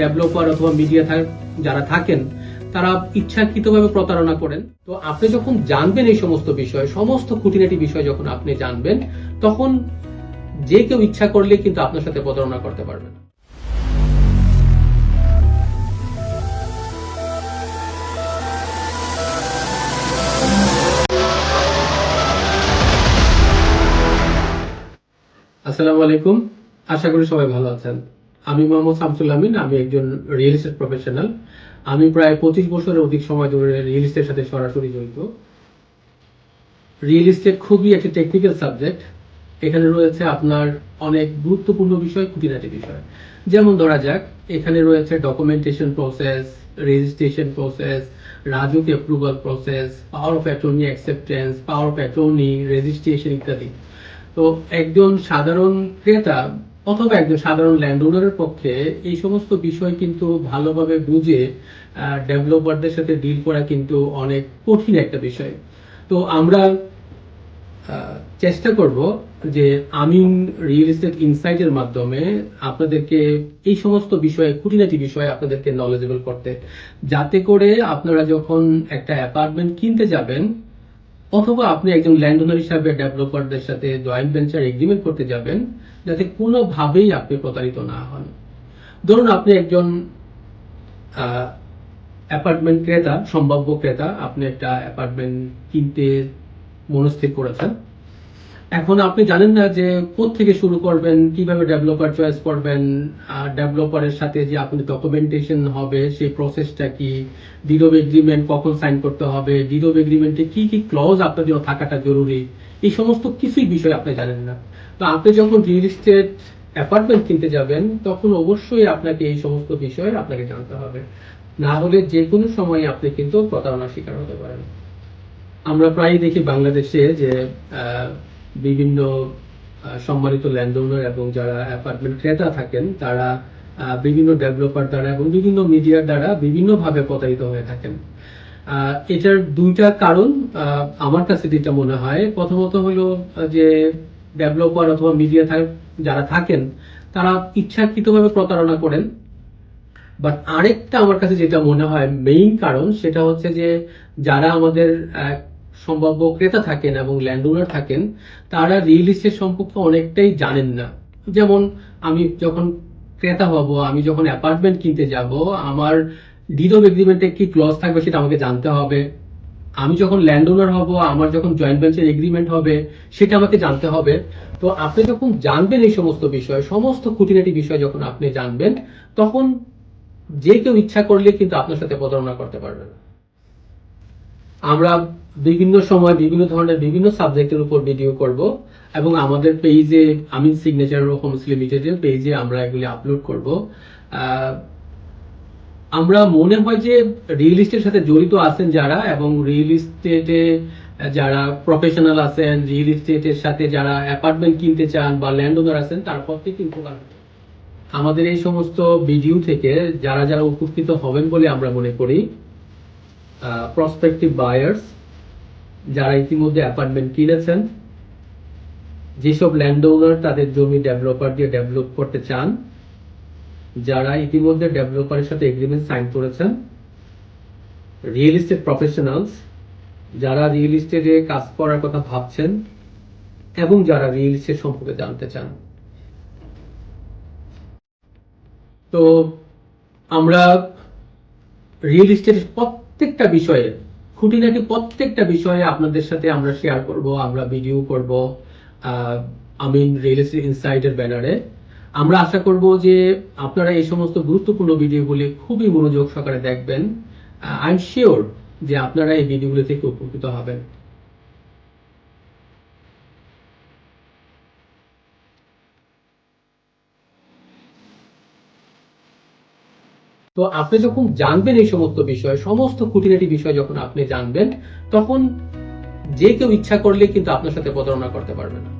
Developer অথবা media যারা থাকেন, তারা ইচ্ছাকৃতভাবে প্রতারণা করেন। তো আপনি যখন জানবেন এই সমস্ত বিষয়, সমস্ত খুঁটিনাটি বিষয় যখন আপনি জানবেন, তখন যে কেউ ইচ্ছা করলে কিন্তু আপনার সাথে প্রতারণা করতে পারবে না। আসসালামু আলাইকুম। আশা করি সবাই ভালো আছেন। আমি মোহাম্মদ শামসুল আমিন, আমি একজন রিয়েল এস্টেট প্রফেশনাল আমি প্রায় পঁচিশ বছরের অধিক সময় ধরে রিয়েল এস্টেটের সাথে সরাসরি জড়িত। রিয়েল এস্টেট খুবই একটি টেকনিক্যাল সাবজেক্ট এখানে রয়েছে আপনার অনেক গুরুত্বপূর্ণ বিষয়, খুঁটিনাটি বিষয়। যেমন ধরা যাক, এখানে রয়েছে documentation process registration process RAJUK approval process power of attorney acceptance power of attorney registration ইত্যাদি। তো একজন সাধারণ ক্রেতা অথবা একজন সাধারণ ল্যান্ড ওনারের পক্ষে এই সমস্ত বিষয় কিন্তু ভালোভাবে বুঝে ডেভেলপারদের সাথে ডিল করা কিন্তু অনেক কঠিন একটা বিষয়। তো আমরা চেষ্টা করব যে আমিন রিয়েল এস্টেট ইনসাইটের মাধ্যমে আপনাদেরকে এই সমস্ত বিষয়ে, খুঁটিনাটি বিষয়ে আপনাদেরকে নলেজেবল করতে। যাতে করে আপনারা যখন একটা অ্যাপার্টমেন্ট কিনতে যাবেন অথবা আপনি একজন ল্যান্ড ওনার হিসাবে ডেভেলপারদের সাথে জয়েন্ট ভেঞ্চার এগ্রিমেন্ট করতে যাবেন, যাতে কোনোভাবেই আপনি প্রতারিত না হন। ধরুন আপনি একজন অ্যাপার্টমেন্ট ক্রেতা, সম্ভাব্য ক্রেতা, আপনি একটা অ্যাপার্টমেন্ট কিনতে মনস্থির করেছেন। এখন আপনি জানেন না যে থেকে শুরু করবেন, কীভাবে ডেভেলপার চয়েস করবেন ডেভেলপারের সাথে যে আপনি ডকুমেন্টেশন হবে, সেই প্রসেসটা কি ডিড অফ এগ্রিমেন্ট কখন সাইন করতে হবে ডিড অফ এগ্রিমেন্টে কি কি ক্লজ আপনার জন্য থাকাটা জরুরি, এই সমস্ত কিছুই বিষয় আপনি জানেন না। তো আপনি যখন রিয়েল এস্টেট অ্যাপার্টমেন্ট কিনতে যাবেন, তখন অবশ্যই আপনাকে এই সমস্ত বিষয় আপনাকে জানতে হবে। না হলে যে কোনো সময় আপনি কিন্তু প্রতারণার শিকার হতে পারেন। আমরা প্রায়ই দেখি বাংলাদেশে যে বিভিন্ন সম্মানিত ল্যান্ডওনার এবং যারা অ্যাপার্টমেন্ট ক্রেতা থাকেন, তারা বিভিন্ন ডেভেলপার দ্বারা এবং বিভিন্ন মিডিয়ার দ্বারা বিভিন্নভাবে প্রতারিত হয়ে থাকেন। এটার দুইটা কারণ আমার কাছে যেটা মনে হয়, প্রথমত হলো যে ডেভেলপার অথবা মিডিয়া যারা থাকেন, তারা ইচ্ছাকৃতভাবে প্রতারণা করেন। বাট আরেকটা আমার কাছে যেটা মনে হয় মেইন কারণ, সেটা হচ্ছে যে যারা আমাদের সম্ভাব্য ক্রেতা থাকেন এবং ল্যান্ড ওনার থাকেন, তারা রিয়েল এস্টেট সম্পর্কে অনেকটাই জানেন না। যেমন, আমি যখন ক্রেতা হব, আমি যখন অ্যাপার্টমেন্ট কিনতে যাব, আমার ডিড অফ এগ্রিমেন্টে কি ক্লজ থাকবে সেটা আমাকে জানতে হবে। আমি যখন ল্যান্ড ওনার হব, আমার যখন জয়েন্ট ভেঞ্চার এগ্রিমেন্ট হবে, সেটা আমাকে জানতে হবে। তো আপনি যখন জানবেন এই সমস্ত বিষয়, সমস্ত খুঁটিনাটি বিষয় যখন আপনি জানবেন, তখন যে কেউ ইচ্ছা করলে কিন্তু আপনার সাথে প্রতারণা করতে পারবে না। আমরা বিভিন্ন সময় বিভিন্ন ধরনের বিভিন্ন সাবজেক্টের উপর ভিডিও করব এবং আমাদের পেজে আমিন সিগনেচার হোমস লিমিটেডের পেজে আমরা এগুলি আপলোড করব আমরা মনে হয় যে রিয়েল এস্টেটের সাথে জড়িত আছেন যারা এবং রিয়েল এস্টেটে যারা প্রফেশনাল আছেন রিয়েল এস্টেটের সাথে যারা অ্যাপার্টমেন্ট কিনতে চান বা ল্যান্ড ওনার আছেন, তার প্রত্যেক উপকার। আমাদের এই সমস্ত ভিডিও থেকে যারা যারা উপকৃত হবেন বলে আমরা মনে করি প্রসপেক্টিভ বায়ার্স যারা ইতিমধ্যে অ্যাপার্টমেন্ট কিনেছেন, যেসব ল্যান্ড ওনার তাদের জমি ডেভেলপার দিয়ে ডেভেলপ করতে চান, যারা ইতিমধ্যে ডেভেলপারের সাথে এগ্রিমেন্ট সাইন করেছেন রিয়েল এস্টেট প্রফেশনালস যারা রিয়েল এস্টেটে কাজ করার কথা ভাবছেন এবং যারা রিয়েল এস্টেট সম্পর্কে জানতে চান। তো আমরা রিয়েল এস্টেটের প্রত্যেকটা বিষয়ে খুঁটিনাটি প্রত্যেকটা বিষয়ে আপনাদের সাথে আমরা শেয়ার করব, আমরা ভিডিও করব আমিন রিয়েল এস্টেট ইনসাইডের ব্যানারে আমরা আশা করব যে আপনারা এই সমস্ত গুরুত্বপূর্ণ ভিডিওগুলি খুবই মনোযোগ সহকারে দেখবেন। আই এম শিওর যে আপনারা এই ভিডিওগুলি থেকে উপকৃত হবেন। তো আপনি যখন জানবেন এই সমস্ত বিষয়, সমস্ত খুঁটিনাটি বিষয় যখন আপনি জানবেন, তখন যে কেউ ইচ্ছা করলে কিন্তু আপনার সাথে প্রতারণা করতে পারবে না।